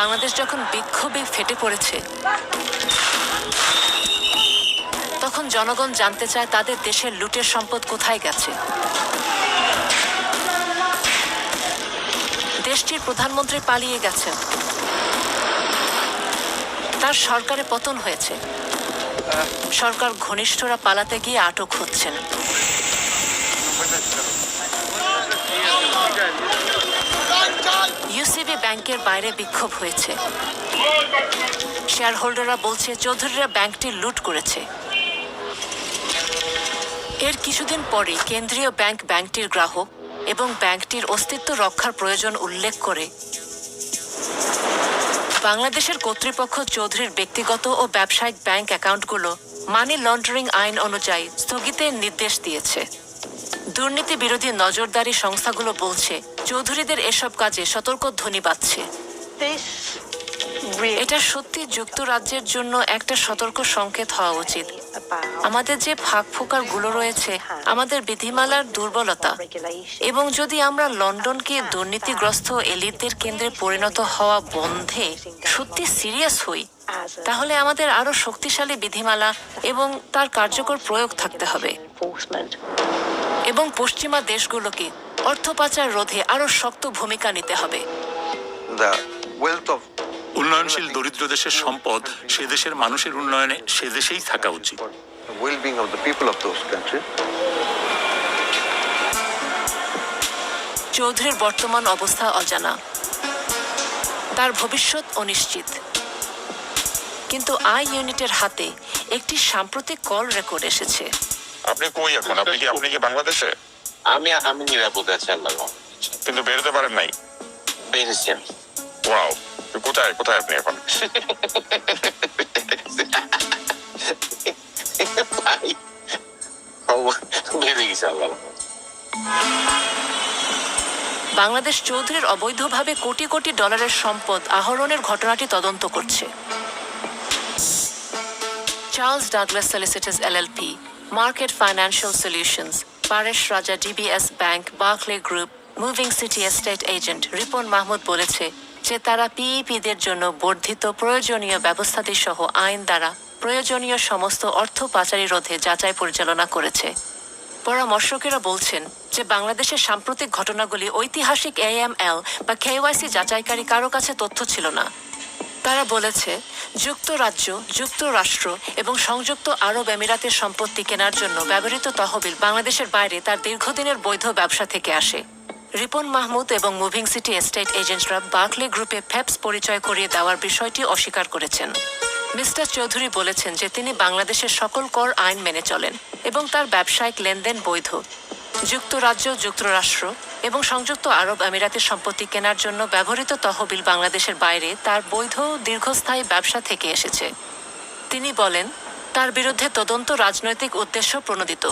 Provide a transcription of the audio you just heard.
বাংলাদেশ যখন বিক্ষোভে ফেটে পড়েছে, তখন জনগণ জানতে চায় তাদের দেশের লুটের সম্পদ কোথায় গেছে। দেশটির প্রধানমন্ত্রী পালিয়ে গেছেন। তার সরকারে পতন হয়েছে। সরকার ঘনিষ্ঠরা পালাতে গিয়ে আটক হচ্ছেন। ইউসিবি ব্যাংকের বাইরে বিক্ষোভ হয়েছে। শেয়ার হোল্ডাররা বলছে, চৌধুরীরা ব্যাংকটি লুট করেছে। এর কিছুদিন পরে কেন্দ্রীয় ব্যাংক ব্যাংকটির গ্রাহক এবং ব্যাংকটির অস্তিত্ব রক্ষার প্রয়োজন উল্লেখ করে। বাংলাদেশের কর্তৃপক্ষ চৌধুরীর ব্যক্তিগত ও ব্যবসায়িক ব্যাংক অ্যাকাউন্টগুলো মানি লন্ডারিং আইন অনুযায়ী স্থগিতের নির্দেশ দিয়েছে। দুর্নীতি বিরোধী নজরদারি সংস্থাগুলো বলছে চৌধুরীদের এসব কাজে সতর্ক ধ্বনি বাজছে। এটা সত্যি যুক্তরাজ্যের জন্য একটা সতর্ক সংকেত হওয়া উচিত। আমাদের যে ফাঁক ফোকারগুলো রয়েছে আমাদের বিধিমালার দুর্বলতা। এবং যদি আমরা লন্ডনকে দুর্নীতিগ্রস্ত এলিটদের কেন্দ্রে পরিণত হওয়া বন্ধে সত্যি সিরিয়াস হই তাহলে আমাদের আরও শক্তিশালী বিধিমালা এবং তার কার্যকর প্রয়োগ থাকতে হবে. এবং পশ্চিমা দেশগুলোকে অর্থ পাচার রোধে আরও শক্ত ভূমিকা নিতে হবে। The wealth উন্নয়নশীল দরিদ্র দেশের সম্পদ সে দেশের মানুষের উন্নয়নে সে দেশেই থাকা উচিত। চৌধুরীর বর্তমান অবস্থা অজানা। তার ভবিষ্যৎ অনিশ্চিত। কিন্তু আই ইউনিটের হাতে একটি সাম্প্রতিক কল রেকর্ড এসেছে। আপনি কই এখন? আপনি কি আপনি কি বাংলাদেশে? আমি আমি নিরাপদে আছি আল্লাহ কিন্তু বেরোতে পারেন নাই? পেরেছি আমি। ওয়াও। কোথায় কোথায় আপনি এখন? বাংলাদেশ চৌধুরীর অবৈধভাবে কোটি কোটি ডলারের সম্পদ আহরণের ঘটনাটি তদন্ত করছে। Charles Douglas solicitors LLP market financial solutions Paresh Raja DBS bank Barclays group moving city estate agent Ripon Mahmud বলেছে যে তারা পিইপিদের জন্য বর্ধিত প্রয়োজনীয় ব্যবস্থাদি সহ আইন দ্বারা প্রয়োজনীয় সমস্ত অর্থ পাচারি রোধে যাচাই পরিচালনা করেছে। পরামর্শকেরা বলছেন যে বাংলাদেশের সাম্প্রতিক ঘটনাগুলি ঐতিহাসিক এএমএল বা কেওয়াইসি যাচাইকারী কারও কাছে তথ্য ছিল না। তারা বলেছে, যুক্তরাজ্য, যুক্তরাষ্ট্র এবং সংযুক্ত আরব আমিরাতের সম্পত্তি কেনার জন্য ব্যবহৃত তহবিল বাংলাদেশের বাইরে তার দীর্ঘদিনের বৈধ ব্যবসা থেকে আসে। রিপন মাহমুদ এবং মুভিং সিটি এস্টেট এজেন্টরা বার্কলে গ্রুপে ফ্যাপস পরিচয় করিয়ে দেওয়ার বিষয়টি অস্বীকার করেছেন। মিস্টার চৌধুরী বলেছেন যে তিনি বাংলাদেশের সকল কর আইন মেনে চলেন এবং তার ব্যবসায়িক লেনদেন বৈধ। যুক্তরাজ্য, যুক্তরাষ্ট্র এবং সংযুক্ত আরব আমিরাতের সম্পত্তি কেনার জন্য ব্যবহৃত তহবিল বাংলাদেশের বাইরে তার বৈধ দীর্ঘস্থায়ী ব্যবসা থেকে এসেছে। তিনি বলেন, তার বিরুদ্ধে তদন্ত রাজনৈতিক উদ্দেশ্য প্রণোদিত।